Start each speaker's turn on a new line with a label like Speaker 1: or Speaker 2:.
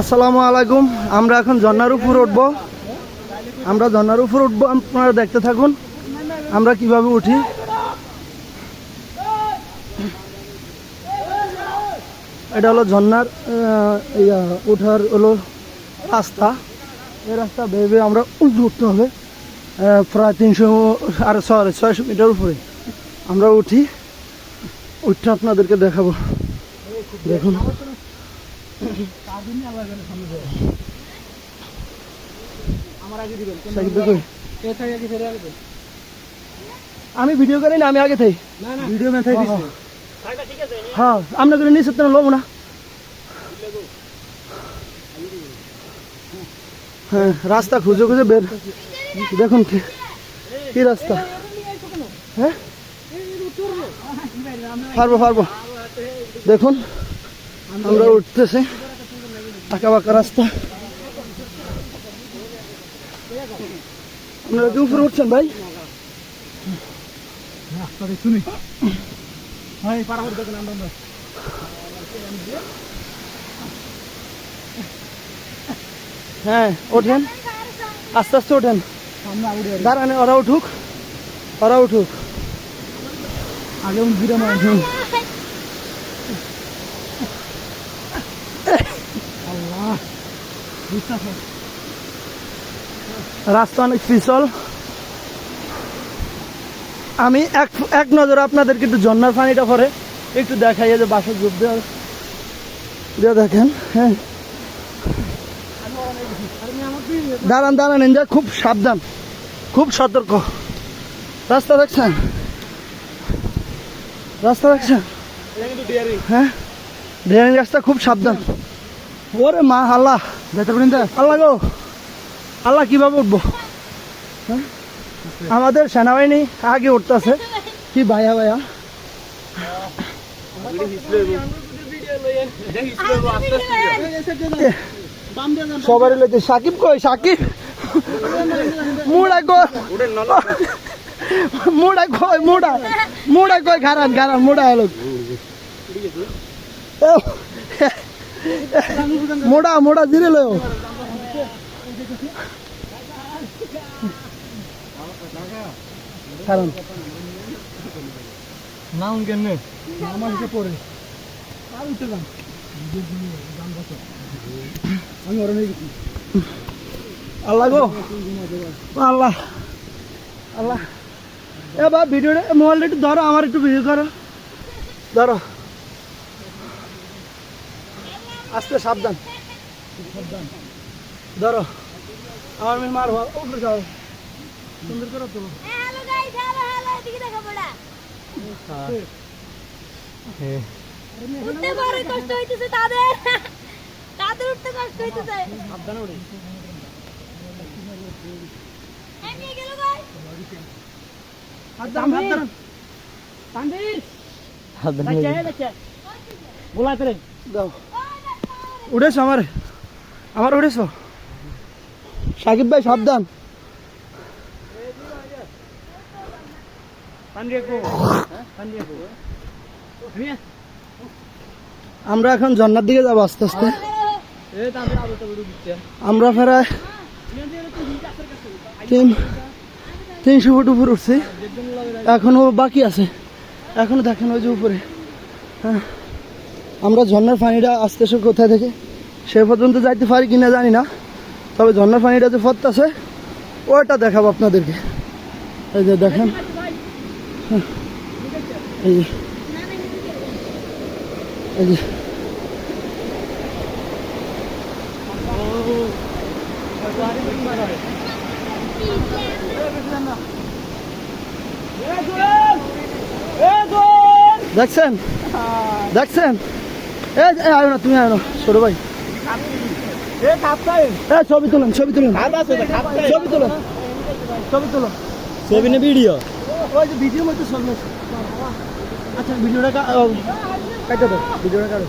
Speaker 1: আসসালামু আলাইকুম। আমরা এখন ঝর্নার উপর উঠবো। আমরা ঝর্নার উপর উঠবো, আপনারা দেখতে থাকুন। আমরা কীভাবে উঠি? এটা হলো ঝর্নার ওঠার হলো রাস্তা। এই রাস্তা ভেবে আমরা উঠতে হবে। প্রায় তিনশো আর সরি, ছয়শো মিটার উপরে আমরা উঠি। উঠে আপনাদেরকে দেখাবো। দেখুন? আমি ভিডিও করি না আমি আগে থাই।
Speaker 2: ভিডিও মেথাই দিছে।
Speaker 1: হ্যাঁ। করে নিয়ে সত্যি লোক না হ্যাঁ রাস্তা খুঁজে খুঁজে বের। দেখুন কি কি রাস্তা। হ্যাঁ? পারব পারব। দেখুন। আমরা উঠতেছি। আঁকা বাঁকা রাস্তা। আপনারা কি উপরে উঠছেন ভাই?
Speaker 2: রাস্তা আমরা
Speaker 1: হ্যাঁ ওঠেন। আস্তে আস্তে ওঠেন। দাঁড়ানে, ওরা উঠুক। ওরা উঠুক।
Speaker 2: আগে উন ভিড়ে মার আল্লাহ বিশ্বাস হয়।
Speaker 1: রাস্তা অনেক পিছল আমি এক এক নজরে আপনাদেরকে একটু ঝর্নার পানিটা পরে একটু দেখাই যে বাসা ডুব দেওয়ার দিয়ে দেখেন হ্যাঁ। দাঁড়ান দাঁড়ান এনজয় খুব সাবধান খুব সতর্ক। রাস্তা দেখছেন? রাস্তা দেখছেন? হ্যাঁ? ড্রেনিং রাস্তা খুব সাবধান। ওরে মা আল্লাহ।
Speaker 2: যেতে পারেন
Speaker 1: আল্লাহ গো। আল্লাহ কীভাবে উঠবো? হ্যাঁ? আমাদের সেনাবাহিনী আগে উঠতেছে। কি ভাইয়া ভাইয়া? সবারই লইতে। সাকিব কই? সাকিব? মুড়া কই মুড়া কই? মুড়া। মুড়া কই? খারান খারান মুড়া এলো মোড়া মোড়া ধীরে কারণ
Speaker 2: নাউন কেন
Speaker 1: আমার হিসেবে পড়ে
Speaker 2: আর উঠে যান। আমি ওরা নিয়ে গেছি।
Speaker 1: আল্লাহ গো। আল্লাহ। আল্লাহ। এ বা ভিডিওটা মোবাইলটা একটু ধরো আমার একটু ভিডিও করো। ধরো। আস্তে সাবধান। সাবধান ধরো আমার মেয়ে মার উপরে যাও। সুন্দর করে
Speaker 3: বড়া। উঠতে বড় কষ্ট হইতেছে তাদের। তাদের উঠতে কষ্ট হইতেছে।
Speaker 1: সাবধানে উঠে
Speaker 3: এমনি গেল গাইস
Speaker 1: হাত দাম হাত দাম
Speaker 2: তানভীর।
Speaker 1: হাত দাম
Speaker 2: দেখে দেখে বলাইতে রে
Speaker 1: দাও উঠেছো আমার? আমার উঠেছো? সাকিব ভাই, সাবধান। আমরা এখন ঝর্নার দিকে যাব আস্তে আস্তে। আমরা প্রায় তিন, তিনশো ফুট উপরে উঠছি। এখনও বাকি আছে। এখনও দেখেন ওই যে উপরে। হ্যাঁ। আমরা ঝর্নার পানিটা আস্তে আস্তে কোথায় থেকে? সে পর্যন্ত যাইতে পারি কিনা জানি না। তবে ঝর্নার পানিটা যে ফত আছে ওটা দেখাবো আপনাদেরকে। এই যে দেখেন। দেখছেন? দেখছেন? এ এ, আয় না তুমি আয় না ছোট ভাই।
Speaker 2: এ
Speaker 1: ছবি তুলুন ছবি তুলুন।
Speaker 2: হাত আছে
Speaker 1: ছবি তুলুন ছবি তুলুন।
Speaker 2: ছবি না ভিডিও।
Speaker 1: ওই যে ভিডিও মধ্যে ছবি আচ্ছা ভিডিওটা কা- ও, কাটে দাও ভিডিওটা কাটো।